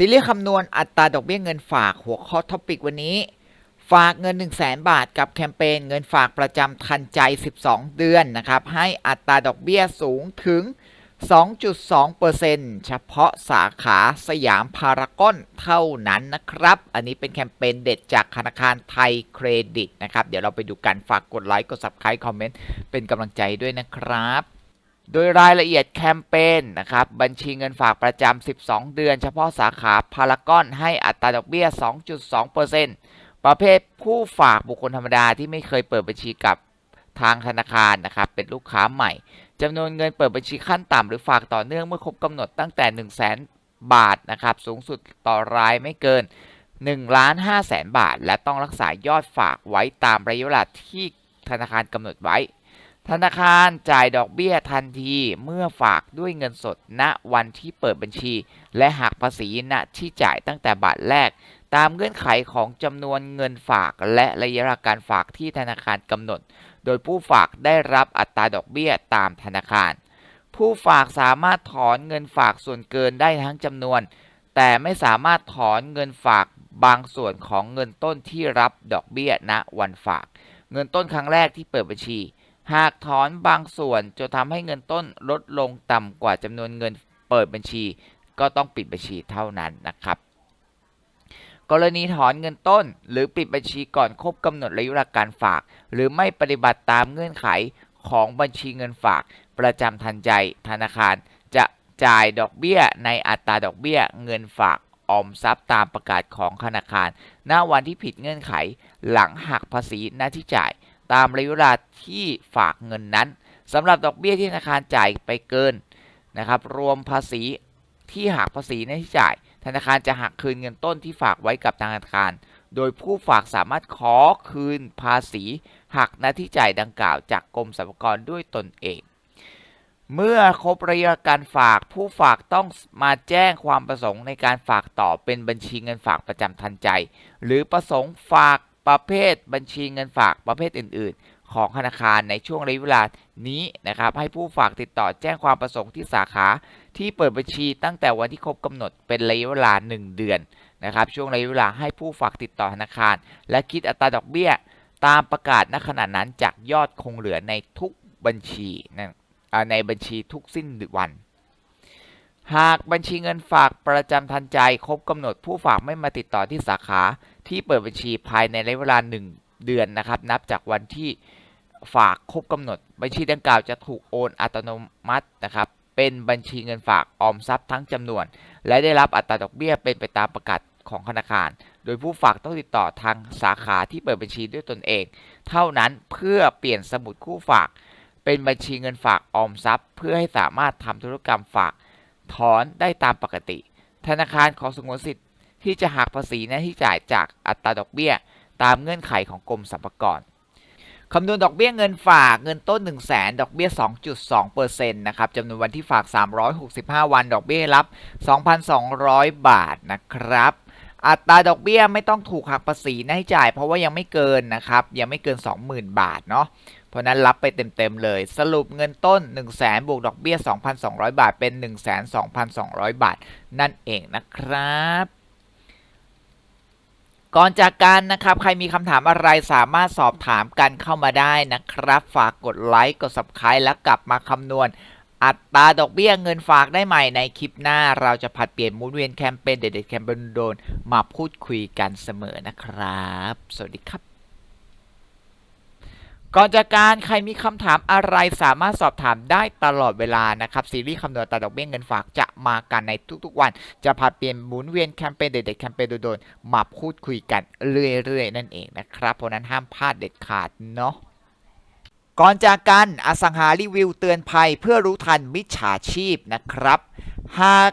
ซีรีส์คำนวณอัตราดอกเบี้ยเงินฝากหัวข้อท็อปิกวันนี้ ฝากเงิน 1 0 0 0 0แบาท กับแคมเปญเงินฝากประจำทันใจ 12 เดือนนะครับ ให้อัตราดอกเบี้ยสูงถึง 2.2%เฉพาะสาขาสยามพารากอนเท่านั้นนะครับ อันนี้เป็นแคมเปญเด็ดจากธนาคารไทยเครดิตนะครับ เดี๋ยวเราไปดูกันฝากกดไลค์ กด subscribe คอมเมนต์ เป็นกำลังใจด้วยนะครับ โดยรายละเอียดแคมเปญนะครับบัญชีเงินฝากประจำ 12 เดือน เฉพาะสาขาพารากอนให้อัตราดอกเบี้ย 2.2%ประเภทผู้ฝากบุคคลธรรมดาที่ไม่เคยเปิดบัญชีกับทางธนาคารนะครับเป็นลูกค้าใหม่จำนวนเงินเปิดบัญชีขั้นต่ำหรือฝากต่อเนื่องเมื่อครบกำหนดตั้งแต่ 1 0 0 0 0แบาทนะครับสูงสุดต่อรายไม่เกิน1ล้าน5แสนบาท และต้องรักษายอดฝากไว้ตามระยะเวลาที่ธนาคารกำหนดไว้ ธนาคารจ่ายดอกเบี้ยทันทีเมื่อฝากด้วยเงินสด ณวันที่เปิดบัญชี และหักภาษีณที่จ่ายตั้งแต่บาทแรก ตามเงื่อนไขของจำนวนเงินฝากและระยะเวลาการฝากที่ธนาคารกำหนด โดยผู้ฝากได้รับอัตราดอกเบี้ยตามธนาคาร ผู้ฝากสามารถถอนเงินฝากส่วนเกินได้ทั้งจำนวน แต่ไม่สามารถถอนเงินฝากบางส่วนของเงินต้นที่รับดอกเบี้ยณวันฝาก เงินต้นครั้งแรกที่เปิดบัญชี หากถอนบางส่วนจะทำให้เงินต้นลดลงต่ำกว่าจำนวนเงินเปิดบัญชี ก็ต้องปิดบัญชีเท่านั้นนะครับ กรณีถอนเงินต้น หรือปิดบัญชีก่อนครบกำหนดระยะเวลาการฝาก หรือไม่ปฏิบัติตามเงื่อนไขของบัญชีเงินฝาก ประจำทันใจธนาคาร จะจ่ายดอกเบี้ยในอัตราดอกเบี้ยเงินฝากออมทรัพย์ตามประกาศของธนาคาร ณ วันที่ผิดเงื่อนไข หลังหักภาษีหน้าที่จ่าย ตามระยะเวลาที่ฝากเงินนั้นสำหรับดอกเบี้ยที่ธนาคารจ่ายไปเกินนะครับรวมภาษีที่หักภาษีหน้าที่จ่าย ธนาคารจะหักคืนเงินต้นที่ฝากไว้กับธนาคาร โดยผู้ฝากสามารถขอคืนภาษี หักหน้าที่จ่ายดังกล่าว จากกรมสรรพากรด้วยตนเอง เมื่อครบระยะการฝากผู้ฝากต้องมาแจ้งความประสงค์ในการฝากต่อเป็นบัญชีเงินฝากประจำทันใจ หรือประสงค์ฝาก ประเภทบัญชีเงินฝากประเภทอื่น ๆ ของธนาคารในช่วงระยะเวลานี้นะครับ ให้ผู้ฝากติดต่อแจ้งความประสงค์ที่สาขาที่เปิดบัญชีตั้งแต่วันที่ครบกำหนดเป็นระยะเวลา 1 เดือนนะครับ ช่วงระยะเวลาให้ผู้ฝากติดต่อธนาคาร และคิดอัตราดอกเบี้ย ตามประกาศณขณะนั้นจากยอดคงเหลือในทุกบัญชีในบัญชีทุกสิ้นวันหากบัญชีเงินฝากประจำทันใจครบกำหนดผู้ฝากไม่มาติดต่อที่สาขา ที่เปิดบัญชีภายในระยะเวลา 1 เดือนนะครับ นับจากวันที่ฝากครบกำหนด บัญชีดังกล่าวจะถูกโอนอัตโนมัตินะครับเป็นบัญชีเงินฝากออมทรัพย์ทั้งจำนวน และได้รับอัตราดอกเบี้ยเป็นไปตามประกาศของธนาคาร โดยผู้ฝากต้องติดต่อทางสาขาที่เปิดบัญชีด้วยตนเอง เท่านั้นเพื่อเปลี่ยนสมุดคู่ฝาก เป็นบัญชีเงินฝากออมทรัพย์ เพื่อให้สามารถทำธุรกรรมฝากถอนได้ตามปกติ ธนาคารขอสงวนสิทธิ ที่จะหักภาษีหน้าที่จ่ายจากอัตราดอกเบี้ย ตามเงื่อนไขของกรมสรรพากรคำนวณดอกเบี้ยเงินฝากเงินต้น 1 0 0 0 0แสนดอกเบี้ย 2.2%นะครับจำนวนวันที่ฝาก 365 วันดอกเบี้ยรับ 2,200 บาทนะครับ อัตราดอกเบี้ยไม่ต้องถูกหักภาษีน้าที่จ่าย เพราะว่ายังไม่เกินนะครับ ยังไม่เกิน 20,000 บาทเนาะเพราะนั้นรับไปเต็มๆเลย สรุปเงินต้น 1 0 0 0 0แสนบวกดอกเบี้ย 2,200 บาทเป็น 1 2 2 0 0 บาท นั่นเองนะครับ ก่อนจากกันนะครับ ใครมีคำถามอะไรสามารถสอบถามกันเข้ามาได้นะครับ ฝากกดไลค์กด subscribe แล้วกลับมาคำนวณ อัตราดอกเบี้ยเงินฝากได้ใหม่ในคลิปหน้า เราจะผัดเปลี่ยนหมุนเวียนแคมเปญเด็ดๆแคมเปญโดนมาพูดคุยกันเสมอนะครับ สวัสดีครับ ก่อนจากการใครมีคำถามอะไรสามารถสอบถามได้ตลอดเวลานะครับ ซีรีส์คำนวณอัตาดอกเบี้ยเงินฝากจะมากันในทุกๆวัน จะผัดเปลี่ยนหมุนเวียนแคมเปญเด็ดๆแคมเปญโดนๆมาพูดคุยกันเรื่อยๆ นั่นเองนะครับ เพราะนั้นห้ามพลาดเด็ดขาดเนาะก่อนจากกันอสังหารีวิวเตือนภัยเพื่อรู้ทันมิจฉาชีพนะครับ หาก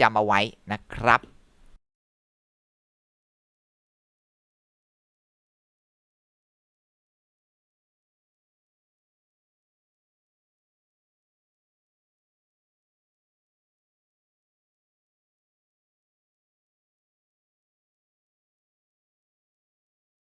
จำเอาไว้นะครับ